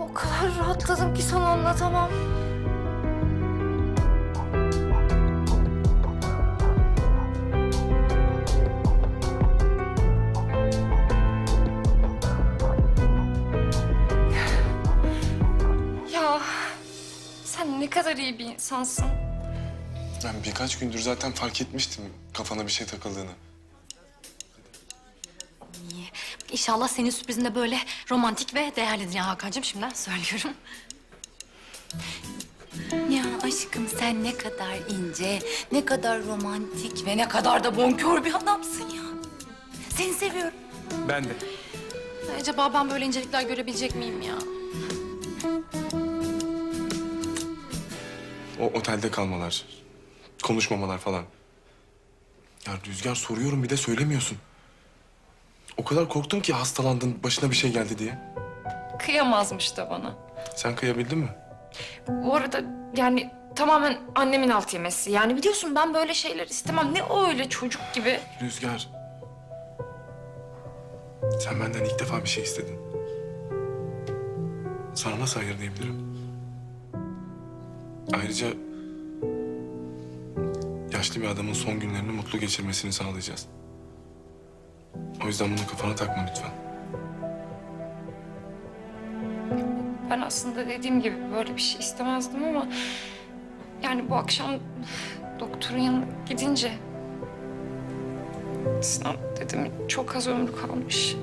O kadar rahatladım ki sana anlatamam. Ya sen ne kadar iyi bir insansın. Ben birkaç gündür zaten fark etmiştim kafana bir şey takıldığını. İnşallah senin sürprizin de böyle romantik ve değerlidir ya Hakan'cığım. Şimdiden söylüyorum. Ya aşkım sen ne kadar ince, ne kadar romantik ve ne kadar da bonkör bir adamsın ya. Seni seviyorum. Ben de. Acaba ben böyle incelikler görebilecek miyim ya? O otelde kalmalar, konuşmamalar falan. Ya Rüzgar soruyorum bir de söylemiyorsun. O kadar korktum ki hastalandın, başına bir şey geldi diye. Kıyamazmış da bana. Sen kıyabildin mi? Bu arada yani tamamen annemin alt yemesi. Yani biliyorsun ben böyle şeyler istemem. Ne o öyle çocuk gibi. Rüzgar. Sen benden ilk defa bir şey istedin. Sana nasıl hayır diyebilirim? Ayrıca yaşlı bir adamın son günlerini mutlu geçirmesini sağlayacağız. O yüzden bunu kafana takma lütfen. Ben aslında dediğim gibi böyle bir şey istemezdim ama... Yani bu akşam doktorun yanına gidince... Sinan dedim çok az ömrü kalmış.